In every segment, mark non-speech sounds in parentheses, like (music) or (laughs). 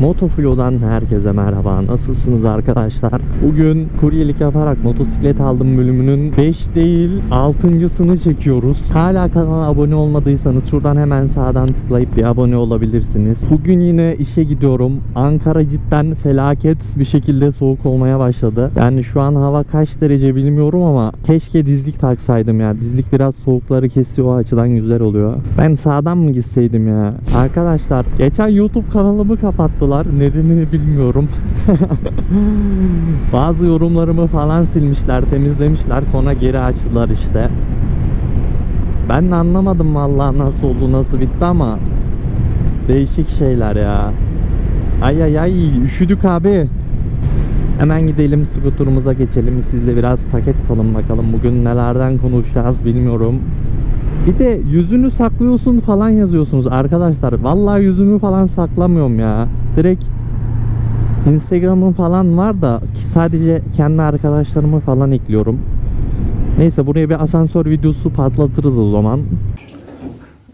Motoflo'dan herkese merhaba. Nasılsınız arkadaşlar? Bugün kuryelik yaparak motosiklet aldım bölümünün 5 değil 6.sını çekiyoruz. Hala kanala abone olmadıysanız şuradan hemen sağdan tıklayıp bir abone olabilirsiniz. Bugün yine işe gidiyorum. Ankara cidden felaket bir şekilde soğuk olmaya başladı. Yani şu an hava kaç derece bilmiyorum ama keşke dizlik taksaydım ya. Dizlik biraz soğukları kesiyor o açıdan güzel oluyor. Ben sağdan mı gitseydim ya? Arkadaşlar geçen YouTube kanalımı kapattılar. Nedenini bilmiyorum. (laughs) Bazı yorumlarımı falan silmişler, temizlemişler. Sonra geri açtılar işte. Ben de anlamadım vallahi nasıl oldu, nasıl bitti ama değişik şeyler ya. Ay ay ay üşüdük abi. Hemen gidelim skuturumuza geçelim. Sizle biraz paket atalım bakalım. Bugün nelerden konuşacağız bilmiyorum. Bir de yüzünü saklıyorsun falan yazıyorsunuz arkadaşlar. Vallahi yüzümü falan saklamıyorum ya. Direkt Instagram'ım falan var da sadece kendi arkadaşlarımı falan ekliyorum. Neyse buraya bir asansör videosu patlatırız o zaman.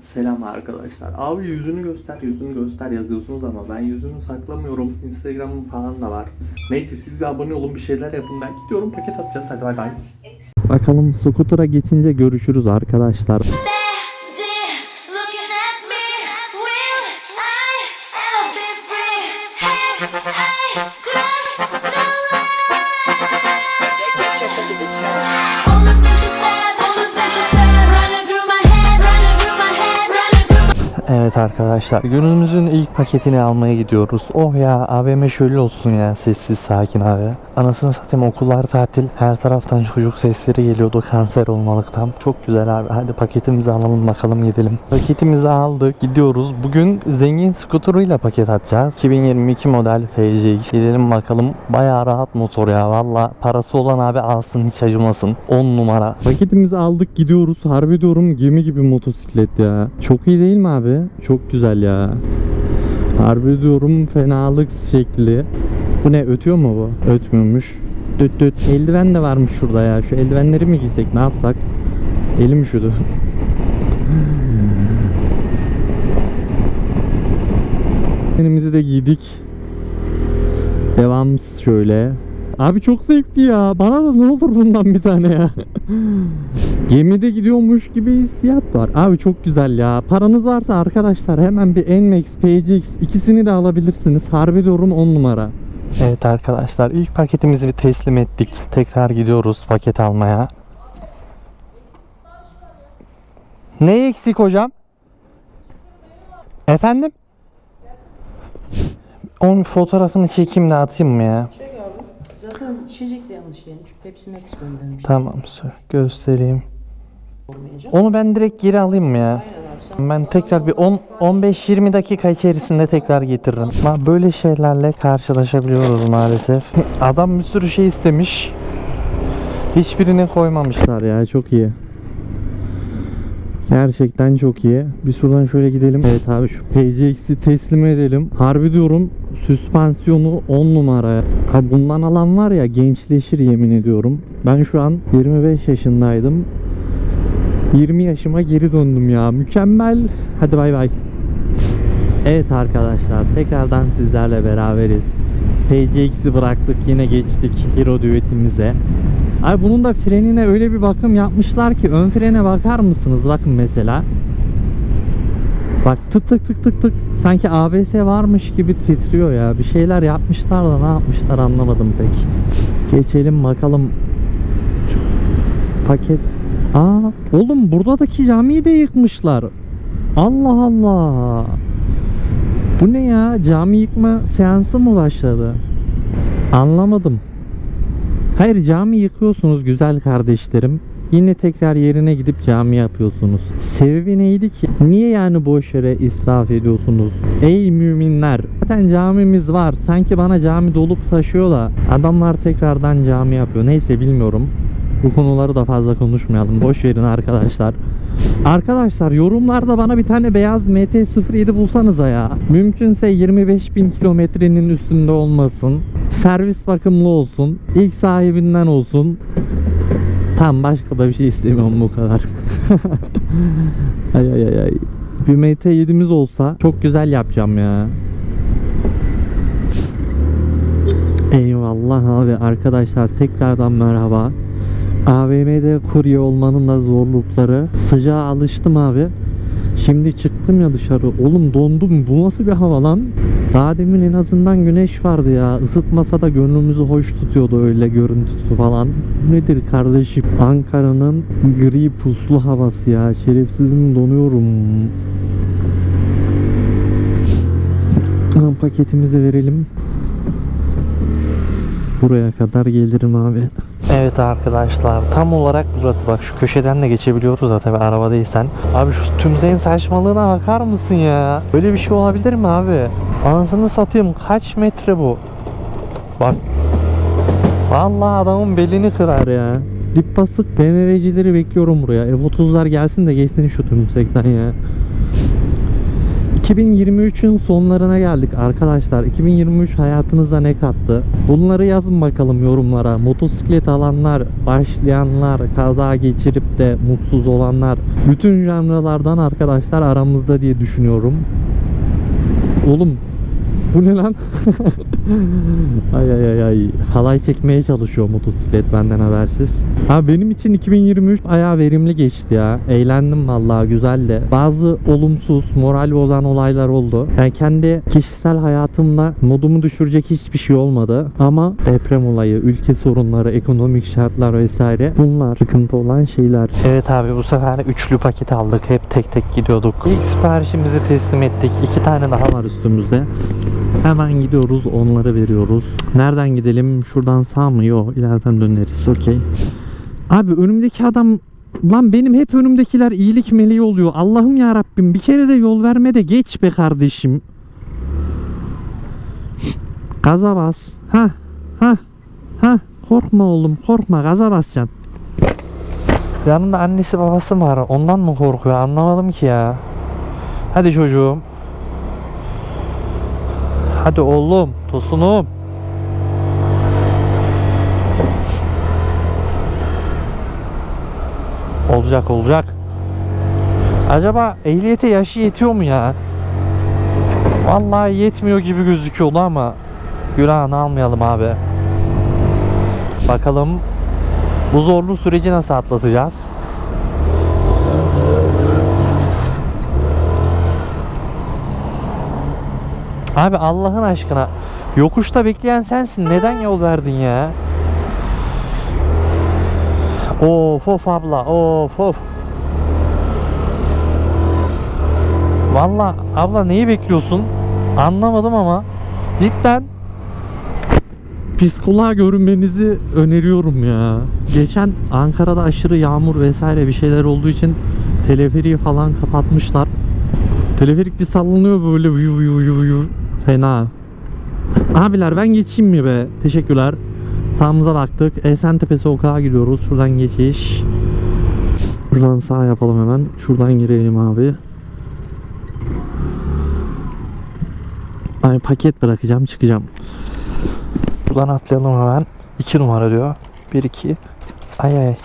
Selam arkadaşlar. Abi yüzünü göster, yüzünü göster yazıyorsunuz ama ben yüzümü saklamıyorum. Instagram'ım falan da var. Neyse siz bir abone olun, bir şeyler yapın. Ben gidiyorum paket atacağız. Hadi bay bay. Bakalım scooter'a geçince görüşürüz arkadaşlar. Arkadaşlar günümüzün ilk paketini almaya gidiyoruz. Oh ya AVM şöyle olsun ya sessiz sakin abi. Anasını satayım okullar tatil. Her taraftan çocuk sesleri geliyordu kanser olmalıktan. Çok güzel abi. Hadi paketimizi alalım bakalım gidelim. Paketimizi aldık gidiyoruz. Bugün zengin skuteruyla paket atacağız. 2022 model FCX. Gidelim bakalım. Bayağı rahat motor ya. Valla parası olan abi alsın hiç acımasın. 10 numara. Paketimizi aldık gidiyoruz. Harbi diyorum gemi gibi motosiklet ya. Çok iyi değil mi abi? Çok güzel ya. Harbi diyorum fenalık şekli. Bu ne ötüyor mu bu? Ötmüyormuş. Düt düt. Eldiven de varmış şurada ya. Şu eldivenleri mi giysek ne yapsak? Elim üşüdü. (laughs) Elimizi de giydik. Devam şöyle. Abi çok zevkli ya. Bana da ne olur bundan bir tane ya. (laughs) Gemide gidiyormuş gibi hissiyat var. Abi çok güzel ya. Paranız varsa arkadaşlar hemen bir NMAX, PCX ikisini de alabilirsiniz. Harbi diyorum 10 numara. Evet arkadaşlar ilk paketimizi bir teslim ettik. Tekrar gidiyoruz paket almaya. Ne eksik hocam? Efendim? Onun fotoğrafını çekeyim de atayım mı ya? Çek abi. Zaten içecek de yanlış gelmiş. Pepsi Max göndermiş. Tamam sür göstereyim. Olmayacak. Onu ben direkt geri alayım mı ya? Aynen abi sen Ben tekrar bir 10 15-20 dakika içerisinde tekrar getiririm. Ama böyle şeylerle karşılaşabiliyoruz maalesef. (laughs) Adam bir sürü şey istemiş. Hiçbirini koymamışlar ya çok iyi. Gerçekten çok iyi. Bir şuradan şöyle gidelim. Evet abi şu PCX'i teslim edelim. Harbi diyorum süspansiyonu 10 numara. Ha bundan alan var ya gençleşir yemin ediyorum. Ben şu an 25 yaşındaydım. 20 yaşıma geri döndüm ya. Mükemmel. Hadi bay bay. Evet arkadaşlar tekrardan sizlerle beraberiz. PCX'i bıraktık yine geçtik Hero düetimize. Ay bunun da frenine öyle bir bakım yapmışlar ki ön frene bakar mısınız? Bakın mesela. Bak tık tık tık tık tık sanki ABS varmış gibi titriyor ya. Bir şeyler yapmışlar da ne yapmışlar anlamadım pek. Geçelim bakalım. Şu paket Aa oğlum buradaki camiyi de yıkmışlar. Allah Allah. Bu ne ya? Cami yıkma seansı mı başladı? Anlamadım. Hayır cami yıkıyorsunuz güzel kardeşlerim. Yine tekrar yerine gidip cami yapıyorsunuz. Sebebi neydi ki? Niye yani boş yere israf ediyorsunuz? Ey müminler! Zaten camimiz var. Sanki bana cami dolup taşıyor da adamlar tekrardan cami yapıyor. Neyse bilmiyorum. Bu konuları da fazla konuşmayalım. Boş verin arkadaşlar. Arkadaşlar yorumlarda bana bir tane beyaz MT-07 bulsanıza ya. Mümkünse 25.000 kilometrenin üstünde olmasın. Servis bakımlı olsun. İlk sahibinden olsun. Tam başka da bir şey istemiyorum bu kadar. (laughs) ay ay ay ay. Bir MT-7'miz olsa çok güzel yapacağım ya. Allah abi arkadaşlar tekrardan merhaba. AVM'de kurye olmanın da zorlukları. Sıcağa alıştım abi. Şimdi çıktım ya dışarı. Oğlum dondum. Bu nasıl bir hava lan? Daha demin en azından güneş vardı ya. Isıtmasa da gönlümüzü hoş tutuyordu öyle görüntüsü falan. Nedir kardeşim? Ankara'nın gri puslu havası ya. Şerefsizim donuyorum. Paketimizi verelim. Buraya kadar gelirim abi. Evet arkadaşlar tam olarak burası bak şu köşeden de geçebiliyoruz da tabi arabadaysan. Abi şu tümseyin saçmalığına bakar mısın ya? Böyle bir şey olabilir mi abi? Anasını satayım kaç metre bu? Bak. Vallahi adamın belini kırar ya. Dip basık BMW'cileri bekliyorum buraya. F30'lar gelsin de geçsin şu tümsekten ya. 2023'ün sonlarına geldik arkadaşlar. 2023 hayatınıza ne kattı? Bunları yazın bakalım yorumlara. Motosiklet alanlar, başlayanlar, kaza geçirip de mutsuz olanlar, bütün janralardan arkadaşlar aramızda diye düşünüyorum. Oğlum bu ne lan? (laughs) ay ay ay ay. Halay çekmeye çalışıyor motosiklet benden habersiz. Ha benim için 2023 ayağı verimli geçti ya. Eğlendim vallahi güzeldi. Bazı olumsuz, moral bozan olaylar oldu. Yani kendi kişisel hayatımda modumu düşürecek hiçbir şey olmadı. Ama deprem olayı, ülke sorunları, ekonomik şartlar vesaire bunlar sıkıntı olan şeyler. Evet abi bu sefer üçlü paket aldık. Hep tek tek gidiyorduk. İlk siparişimizi teslim ettik. İki tane daha var üstümüzde. Hemen gidiyoruz onları veriyoruz. Nereden gidelim? Şuradan sağ mı? Yok ileriden döneriz. Okey. Abi önümdeki adam Lan benim hep önümdekiler iyilik meleği oluyor. Allah'ım ya Rabbim bir kere de yol verme de geç be kardeşim. Gaza bas. Ha ha ha korkma oğlum korkma gaza basacaksın. Yanında annesi babası var. Ondan mı korkuyor? Anlamadım ki ya. Hadi çocuğum. Hadi oğlum, tosunum. Olacak olacak. Acaba ehliyete yaşı yetiyor mu ya? Vallahi yetmiyor gibi gözüküyordu ama günahını almayalım abi. Bakalım bu zorlu süreci nasıl atlatacağız? Abi Allah'ın aşkına yokuşta bekleyen sensin. Neden yol verdin ya? Of of abla of of. Valla abla neyi bekliyorsun? Anlamadım ama cidden psikoloğa görünmenizi öneriyorum ya. Geçen Ankara'da aşırı yağmur vesaire bir şeyler olduğu için teleferiği falan kapatmışlar. Teleferik bir sallanıyor böyle vuyu vuyu vuyu vuyu. Fena. Abiler ben geçeyim mi be? Teşekkürler. Sağımıza baktık. Esentepe sokağa gidiyoruz. Şuradan geçiş. Şuradan sağ yapalım hemen. Şuradan girelim abi. Ay paket bırakacağım çıkacağım. Buradan atlayalım hemen. 2 numara diyor. 1 2. Ay ay.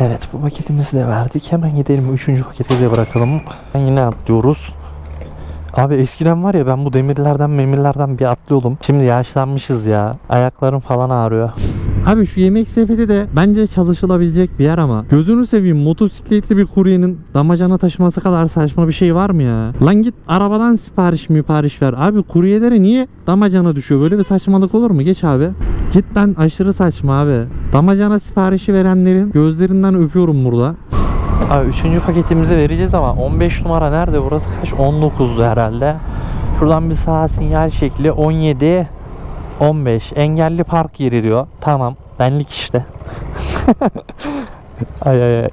Evet bu paketimizi de verdik. Hemen gidelim 3. paketi de bırakalım. Yine atlıyoruz. Abi eskiden var ya ben bu demirlerden memirlerden bir atlıyordum. Şimdi yaşlanmışız ya. Ayaklarım falan ağrıyor. Abi şu yemek sepeti de bence çalışılabilecek bir yer ama gözünü seveyim motosikletli bir kuryenin damacana taşıması kadar saçma bir şey var mı ya? Lan git arabadan sipariş mi sipariş ver. Abi kuryelere niye damacana düşüyor? Böyle bir saçmalık olur mu? Geç abi. Cidden aşırı saçma abi. Damacana siparişi verenlerin gözlerinden öpüyorum burada. Abi üçüncü paketimizi vereceğiz ama 15 numara nerede? Burası kaç? 19'du herhalde. Şuradan bir sağ sinyal şekli 17 15 engelli park yeri diyor. Tamam. Benlik işte. (laughs) ay ay ay.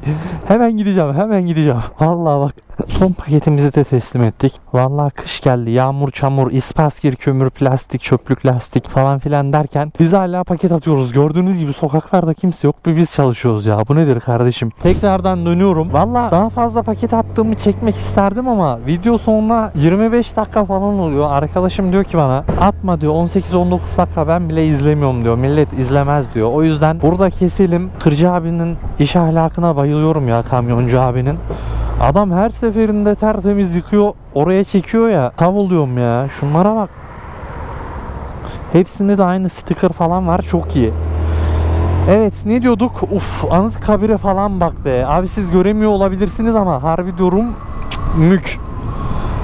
Hemen gideceğim. Hemen gideceğim. Vallahi bak. Son paketimizi de teslim ettik. Vallahi kış geldi. Yağmur, çamur, ispaskir, kömür, plastik, çöplük, lastik falan filan derken biz hala paket atıyoruz. Gördüğünüz gibi sokaklarda kimse yok. Bir biz çalışıyoruz ya. Bu nedir kardeşim? Tekrardan dönüyorum. Vallahi daha fazla paket attığımı çekmek isterdim ama video sonuna 25 dakika falan oluyor. Arkadaşım diyor ki bana atma diyor 18-19 dakika ben bile izlemiyorum diyor. Millet izlemez diyor. O yüzden burada keselim. Tırcı abinin iş ahlakına bayılıyorum ya kamyoncu abinin. Adam her seferinde tertemiz yıkıyor. Oraya çekiyor ya. Tav oluyorum ya. Şunlara bak. Hepsinde de aynı sticker falan var. Çok iyi. Evet ne diyorduk? Uf Anıtkabir'e falan bak be. Abi siz göremiyor olabilirsiniz ama harbi diyorum mük.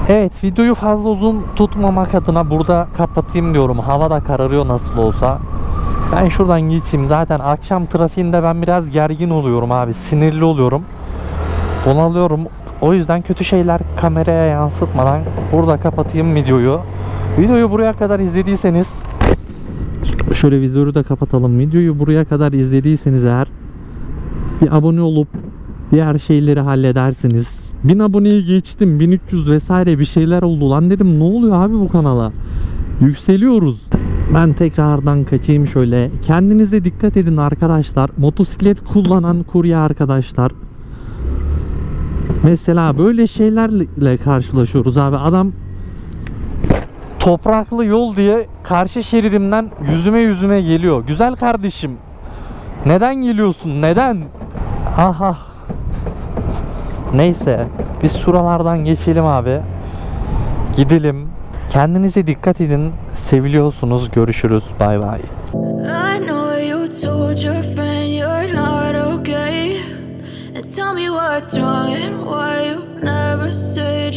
Evet videoyu fazla uzun tutmamak adına burada kapatayım diyorum. Hava da kararıyor nasıl olsa. Ben şuradan geçeyim. Zaten akşam trafiğinde ben biraz gergin oluyorum abi. Sinirli oluyorum. Bunalıyorum. O yüzden kötü şeyler kameraya yansıtmadan burada kapatayım videoyu. Videoyu buraya kadar izlediyseniz şöyle vizörü de kapatalım. Videoyu buraya kadar izlediyseniz eğer bir abone olup diğer şeyleri halledersiniz. 1000 aboneyi geçtim. 1300 vesaire bir şeyler oldu lan dedim. Ne oluyor abi bu kanala? Yükseliyoruz. Ben tekrardan kaçayım şöyle. Kendinize dikkat edin arkadaşlar. Motosiklet kullanan kurye arkadaşlar. Mesela böyle şeylerle karşılaşıyoruz abi. Adam topraklı yol diye karşı şeridimden yüzüme yüzüme geliyor. Güzel kardeşim. Neden geliyorsun? Neden? Aha. Neyse. Biz şuralardan geçelim abi. Gidelim. Kendinize dikkat edin. Seviliyorsunuz. Görüşürüz. Bay bay. Tell me what's wrong and why you never say